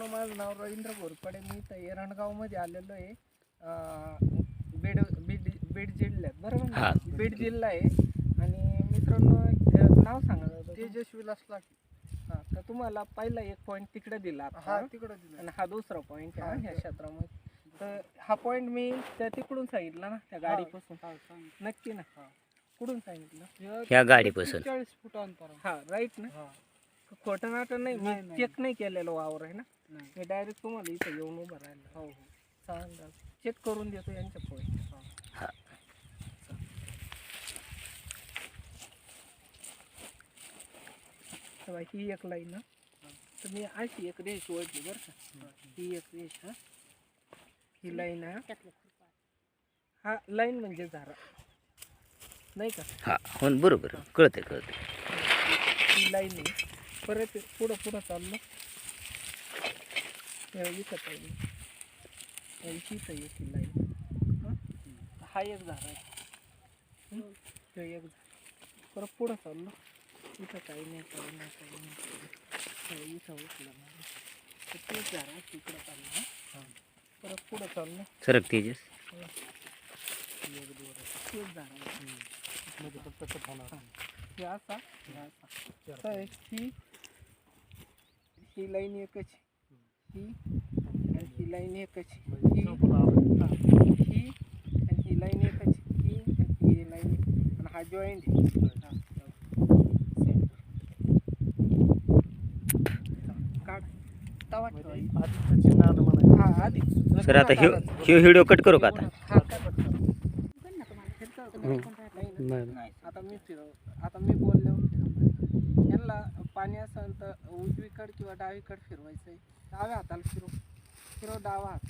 माझं नाव रवींद्र घोरपडे मी इथं एरणगावमध्ये आलेलो आहे अं, बीड बीड बीड जिल्ह्यात बरोबर ना? हा. बीड जिल्हा आहे आणि मित्रांनो अं, नाव सांगा दादा तुमचं. तेजस विलास लाखे हा, तर तुम्हाला पहिला एक पॉईंट तिकडे दिला हा तिकडं दिलं आणि हा दुसरा पॉईंट हा, आहे ह्या हा. क्षेत्रामध्ये तर हा पॉईंट मी त्या तिकडून सांगितला ना त्या गाडीपासून हा, सांग. नक्की ना हा. कुठून सांगितलं ह्या गाडीपासून चाळीस फूट अंतर हा राईट ना हा खोटं नाटं नाही नाही, मी नाही. चेक नाही केलेलं वावर आहे ना मी डायरेक्ट तुम्हाला इथं येऊन उभं राहिलं. हो हो. चालेल चेक करून देतो यांच्या पॉईंट हा. तेव्हा ही एक लाईन ना तर मी अशी एक रेष ओढली बरं का. ही. एक रेष हा. ही लाईन आहे हा. लाईन म्हणजे झारा. नाही का? हा हो न, बरोबर. कळते कळते ही लाईन आहे. परत पुढं पुढं चाललो. शेवळीच पाहिजे शेवळीचीच आहे किल्ला आहे हा? एक झाड आहे. तो एक झाड. परत पुढं चाललो इथं काही नाही काही नाही काही नाही. तेच झाड आहे तिकडं चाललं परत पुढं चाललं सरक तेजस. एक दोन तेच झाड आहे. म्हणजे फक्त हे. असा. हे. असा. ही लाईन एकच ही आणि ही लाईन एकच ही ही. आणि ही लाईन एकच ही आणि ही लाईन आणि हा जॉईंट काढ. तवा आधी सर आता ह्यो ह्यो व्हिडिओ कट करू का आता? आता मी आता मी बोललो यांना पाणी असेल तर उजवीकड किंवा डावीकड फिरवायचं आहे. डाव्या हाताला फिरव फिरव डावा हात.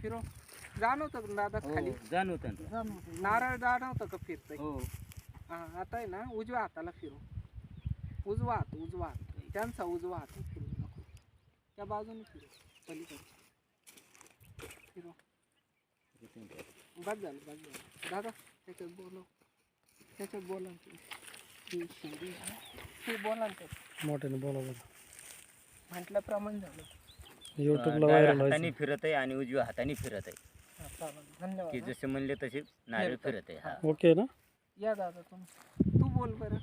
फिरव जाणवतं का दादा खाली? जाणवत. नारळ जाणवतं का फिरतंय? हो. हा आता आहे ना उजव्या हाताला फिरव उजवा हात उजवा हात. त्यांचा उजवा हात फिरवू नको. त्या बाजूने फिरव पलीकडे. फिरव बस झालं बस झालं. दादा त्याच्यात बोलव. त्याच्यात बोला तुम्ही. ती बोला ना. मोठ्याने बोला बोला म्हटल्याप्रमाणे झालं. युट्यूबला व्हायरल हाताने व्हायचं. फिरत आहे आणि उजव्या हाताने फिरत आहे. हा, चालेल. धन्यवाद. की हा. जसे म्हणले तसे नारळ फिरत आहे हा. ओके ना? या दादा तुम्ही तू बोल बरं.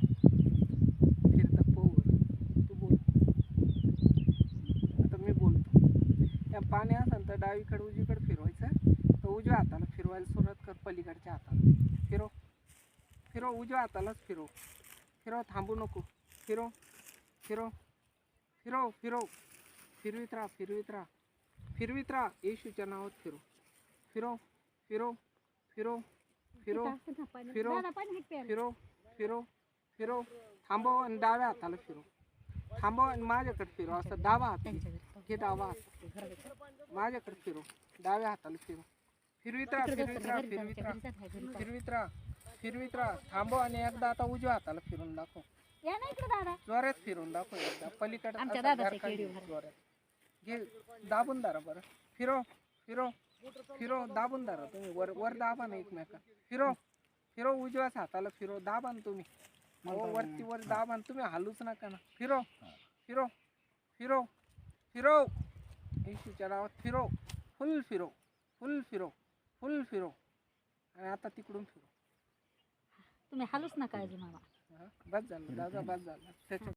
फिरतं पाहू बरं तू बोल. आता मी बोलतो. या पाणी असेल तर डावीकडे उजवीकडे फिरवायचं. तर उजव्या हाताला फिरवायला सुरुवात कर पलीकडच्या हाताला. फिरव फिरव उजव्या हातालाच फिरव फिरव थांबू नको. फिरव फिरव फिरव फिरव फिरवीत राहा फिरवीत राहा. फिरवीत राहा येशूच्या नावात फिरव फिरव फिरव फिरव फिरव फिरव फिरव फिरव फिरव थांबव आणि डाव्या हाताला फिरव थांबव आणि माझ्याकडे फिरव असं डावा हात. घे. डावा हात. माझ्याकडे फिरव डाव्या हाताला फिरव फिरवीत राहा फिरवीत राहा फिरवीत राहा. फिरवीत राहा. फिरवीत राहा थांबव आणि एकदा आता उजव्या हाताला फिरून दाखव. या ना इकडे दादा. जोरात फिरून दाखव एकदा. पलीकडे आमच्या असं दादाचं घरखाली केळी भरा. जोरात. घे दाबून धरा बरं. फिरव फिरव फिरव दाबून धरा तुम्ही. वर वर दाबा ना एकमेका फिरव फिरव उजव्याच हाताला फिरव दाबा ना तुम्ही. हो वरती वर दाबा ना तुम्ही. हालूच नका ना. फिरव फिरव फिरव फिरव येशूच्या नावात फिरव फुल फिरव फुल फिरव फुल फिरव आणि आता तिकडून फिरव तुम्ही हालूच नका अजून मामा. बस झालं दादा बस झालं. त्याच्या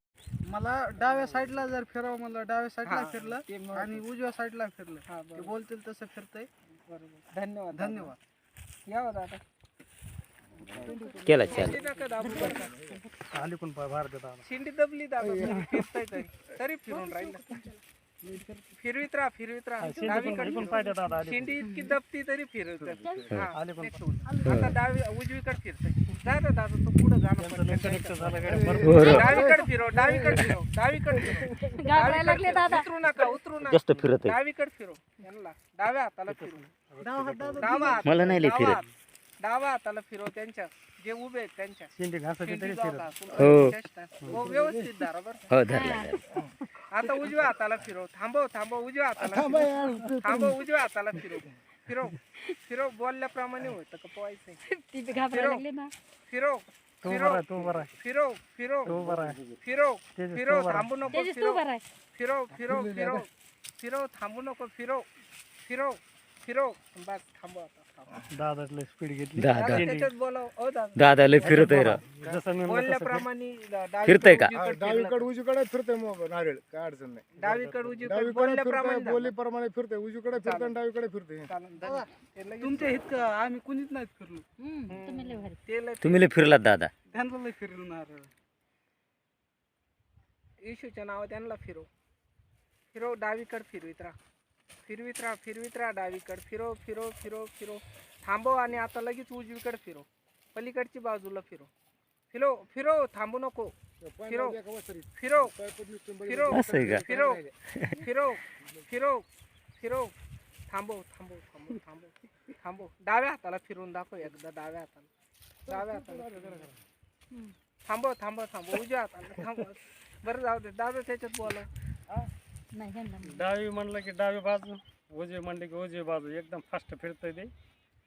मला डाव्या साईडला जर फिरावं म्हणलं डाव्या साईडला हा, फिरलं मग- आणि उजव्या साईडला फिरलं हा ते बरोबर बोलतील तसं फिरतंय. बरोबर. धन्यवाद. धन्यवाद. या हो दादा. केला चाल शिंडी नका दाबू बरं का. आली पण शिंडी दबली दादा तुम्ही फिरताय तरी. तरी फिरून राहिलं. फिरवीत राहा फिरवीत राहा. डावीकडे शिंडी इतकी दबती तरी फिरवत हा, आले पण ते सोडून. आता डावी उजवीकडे फिरतय. जा ना दादा तो पुढे. डावीकडे फिरव डावीकडे फिरव डावीकडे फिरव घाबरायला लागले दादा उतरू नका उतरू नका जास्त फिरत आहे डावीकडे फिरव यांना डाव्या हाताला फिरव डावा हात मला नाही लय डावा फिरत. हात. डावा हाताला फिरव त्यांच्या जे उभे आहेत त्यांच्या शिंदे जाऊ हो. चेष्टा. हो व्यवस्थित धरा बरं हो धरला धरला. आता उजव्या हाताला फिरव थांबव थांबव उजव्या हाताला फिरव. थांबव उजव्या हाताला फिरव फिरव फिरव बोलल्याप्रमाणे होतं का पोहायचंय ती बी घाबरायला लागले ना. फिरव तू फिरो बरा तू बरा फिरो फिरो तू बरा फिरो तेजस, फिरो तू बरा. थांबू नको तेजस तू फिरो. बरा आहे फिरो फिरो फिरो फिरो थांबू नको फिरो फिरो. बस आता. दादाला स्पीड घेतली. दादा. दादा त्याच्यात बोलाव. ओ दादा. दादा लय फिरत आहे रा जसं मी म्हणलं तसं बोलल्याप्रमाणे डावीकडे फिरतंय का? उजवीकडे फिरलं डावीकडे उजवीकडे फिरते मग नारळ. काय अडचण नाही. डावीकडे उजवीकडे डावीकडे बोलल्याप्रमाणे बोलीप्रमाणे फिरते उजवीकडे फिरते आणि डावीकडे फिरते चालेल, धन्यवाद. ते लगेच- तुमच्या इतकं आम्ही कुणीच नाही फिरलो. हम्म, तुम्ही लय भारी. ते लगेच- तुम्ही लय फिरलात दादा. त्यांना लय फिरणार येशूच्या नाव त्यांना फिरो फिरो डावीकड फिरवित राहा. फिरवित राहा फिरवित राहा डावीकड. फिरो फिरो फिरो फिरो. थांबव आणि आता लगेच उजवीकडे फिरो. पलीकडची बाजूला फिरो. फिरो फिरो थांबू नको. फिरो फिरो फिरो फिरो फिरो फिरो फिरो. थांबव थांबव थांबव थांबव. थांबव. डाव्या हाताला फिरून दाखव एकदा डाव्या हाताला. डाव्या हाताला. थांबव थांबव थांबव. उजव्या हाताला. थांबव. बरं जाऊ दे. दादा त्याच्यात बोला नाही ह्यांना नाही. डावी म्हणलं की डावी बाजू उजवी म्हणलं की उजवी बाजू एकदम फास्ट फिरतंय ते.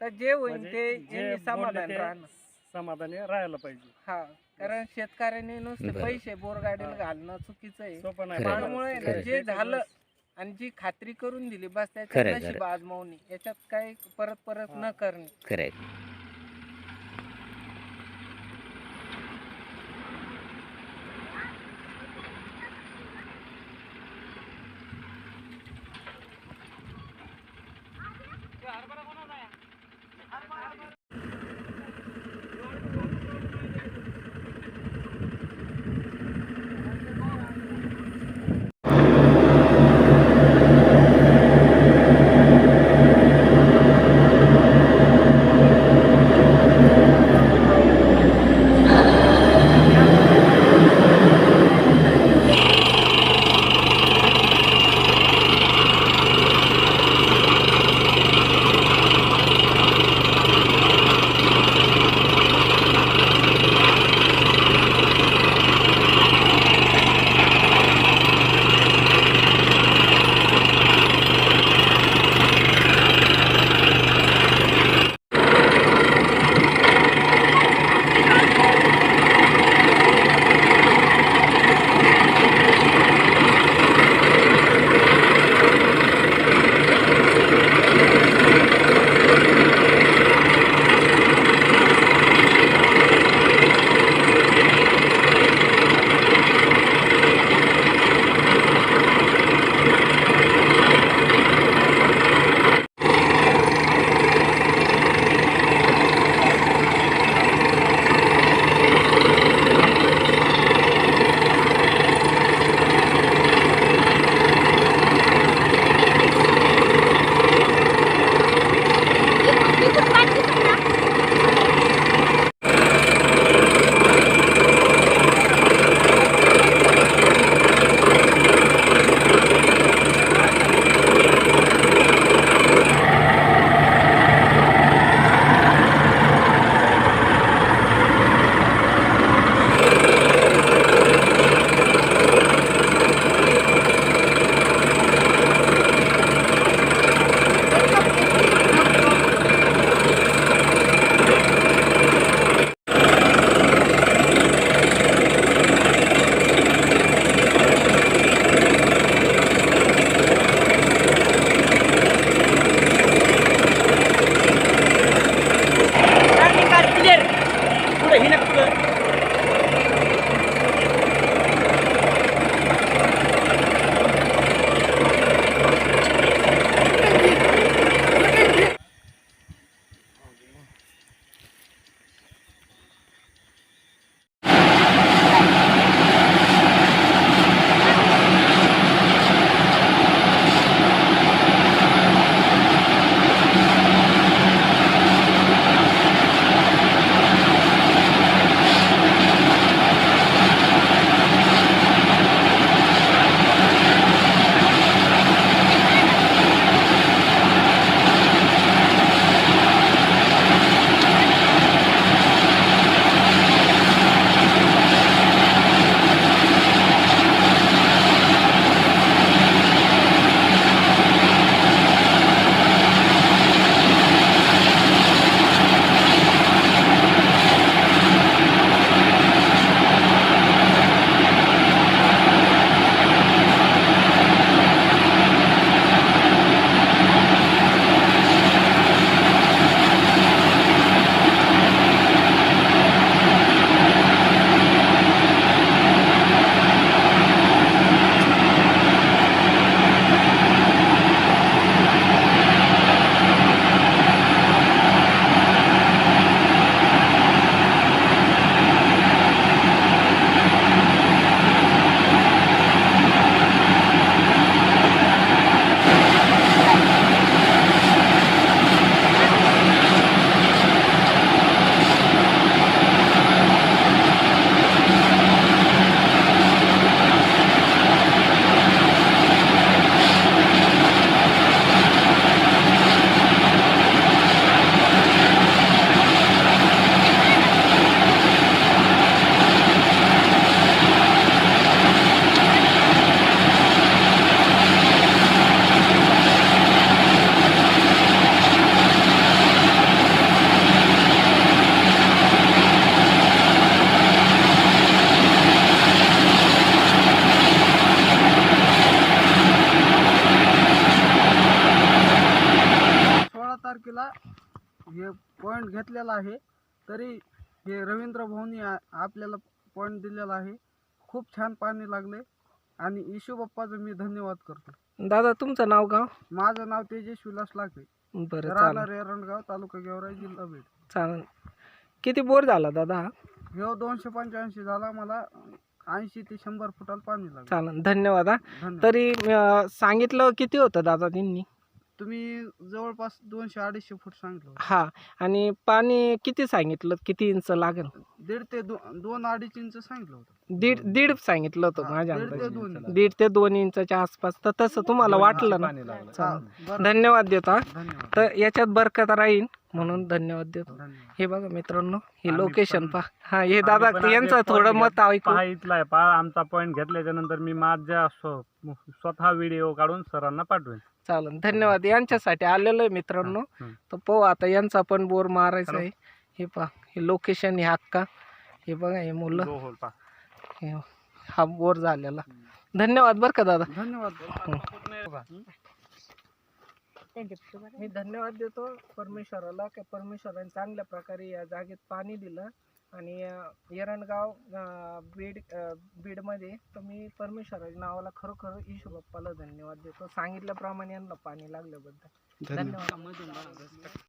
तर जे होईल म्हणजे ते जे यांनी बोलले समाधान ते राहणं समाधानी राहायला पाहिजे. हा कारण शेतकऱ्याने नुसते बरं. पैसे बोरगाडीला घालणं चुकीचं आहे. सोपं नाही. खरं आहे. त्यामुळे खरं आहे. जे झालं आणि जी खात्री करून दिली बस खरं त्याच्यात आहे, नशीब खरं आजमावणी. याच्यात काही परत परत न करणे. पॉईंट घेतलेला आहे. तरी हे रवींद्र भाऊनी आपल्याला पॉईंट दिलेला आहे. खूप छान पाणी लागले. आणि इशू बाप्पाचं मी धन्यवाद करतो. दादा तुमचं नाव गाव? माझं नाव तेजस विलास लागले बरं राहणार चालेल एरंडगाव तालुका गेवराई जिल्हा बीड. चालेल. किती बोर झाला दादा हा? दोनशे पंच्याऐंशी झाला. मला ऐंशी ते शंभर फुटाला पाणी लागलं. चालेल. धन्यवाद हा. तरी सांगितलं किती होतं दादा त्यांनी? तुम्ही जवळपास दोनशे अडीचशे फूट सांगितलं होतं. हा आणि पाणी किती सांगितलं? किती इंच लागेल? दीड ते दो, दोन अडीच इंच सांगितलं होतं. दीड दीड सांगितलं होतं हा, माझ्या दीड ते अंदाजे. दोन इंच. दीड ते दोन इंचाच्या आसपास. तर तसं तुम्हाला वाटलं ना? हा, चालेल. बरं. धन्यवाद देतो हा. धन्यवाद. तर याच्यात बरकत राहील म्हणून धन्यवाद देतो. धन्यवाद. हे बघा मित्रांनो हे आम्ही लोकेशन पण- पहा. हा हे आम्ही दादा पण यांचं थोडं point मत ऐकू पहा इथला आहे पहा आमचा पॉईंट घेतल्याच्या नंतर मी माझ्या स्व- स्वतः व्हिडिओ काढून सरांना पाठवेन. चालेल धन्यवाद. यांच्यासाठी आलेलो आहे मित्रांनो. हं. तर पाहू आता यांचा पण बोर मारायचा आहे. हे पहा हे लोकेशन हे हक्का. हे बघा हे मुलं. हो, हो. हे हा बोर झालेला. धन्यवाद बरं का दादा. धन्यवाद. बरं. मी धन्यवाद देतो परमेश्वराला की परमेश्वराने चांगल्या प्रकारे या जागेत पाणी दिलं. आणि एरणगाव बीड बीडमध्ये तर मी परमेश्वराच्या नावाला खरोखर ईशू बाप्पाला धन्यवाद देतो. सांगितल्याप्रमाणे यांना पाणी लागल्याबद्दल. धन्यवाद.